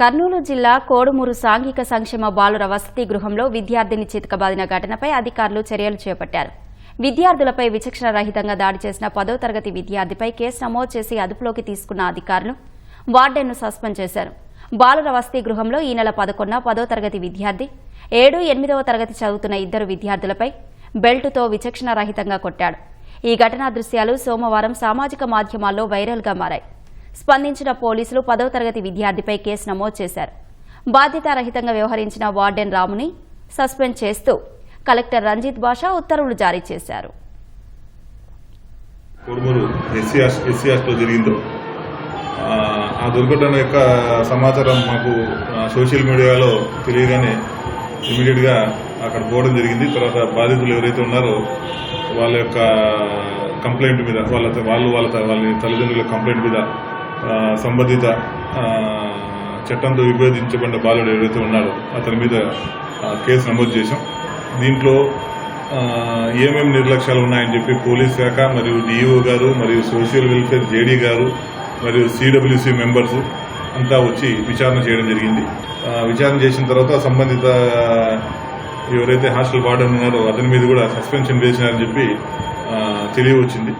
కర్నూలు జిల్లా కోడుమూరు సాంఘిక సంక్షేమ బాలుర వసతి గృహంలో విద్యార్థిని చితకబాదిన ఘటనపై అధికారులు చర్యలు చేపట్టారు. విద్యార్థులపై విచక్షణ రహితంగా దాడి చేసిన పదో తరగతి విద్యార్థిపై కేసు నమోదు చేసి అదుపులోకి తీసుకున్న అధికారులు వార్డెన్ను సస్పెండ్ చేశారు. బాలుర వసతి గృహంలో ఈ నెల పదకొండున పదో తరగతి విద్యార్థి ఏడు ఎనిమిదవ తరగతి చదువుతున్న ఇద్దరు విద్యార్థులపై బెల్టుతో విచక్షణ రహితంగా కొట్టాడు. ఈ ఘటనా దృశ్యాలు సోమవారం సామాజిక మాధ్యమాల్లో వైరల్గా మారాయి. స్పందించిన పోలీసులు పదవ తరగతి విద్యార్థిపై కేసు నమోదు చేశారు. బాధ్యతారహితంగా వ్యవహరించిన వార్డెన్ రాముని సస్పెండ్ చేస్తూ కలెక్టర్ రంజిత్ బాషా ఉత్తర్వులు జారీ చేశారు. కొడుమూరు ఎస్సీ హాస్- జరిగిందో ఆ, దుర్ఘటన యొక్క సమాచారం మాకు సోషల్ మీడియాలో తెలియగానే ఇమీడియట్గా అక్కడ పోవడం జరిగింది. తర్వాత బాధితులు ఎవరైతే ఉన్నారో వాళ్ళ యొక్క కంప్లైంట్ మీద వాళ్ళ వాళ్ళు వాళ్ళ వాళ్ళ తల్లిదండ్రుల కంప్లైంట్ మీద సంబంధిత చట్టంతో విభేదించబడిన బాలుడు ఎవరైతే ఉన్నాడో అతని మీద కేసు నమోదు చేశాం. దీంట్లో ఏమేమి నిర్లక్ష్యాలు ఉన్నాయని చెప్పి పోలీస్ శాఖ మరియు డిఈఓ గారు మరియు సోషల్ వెల్ఫేర్ జేడీ గారు మరియు సిడబ్ల్యూసి మెంబర్స్ అంతా వచ్చి విచారణ చేయడం జరిగింది. విచారణ చేసిన తర్వాత సంబంధిత ఎవరైతే హాస్టల్ వార్డెన్ ఉన్నారో అతని మీద కూడా సస్పెన్షన్ వేసినారని చెప్పి తెలియవచ్చింది.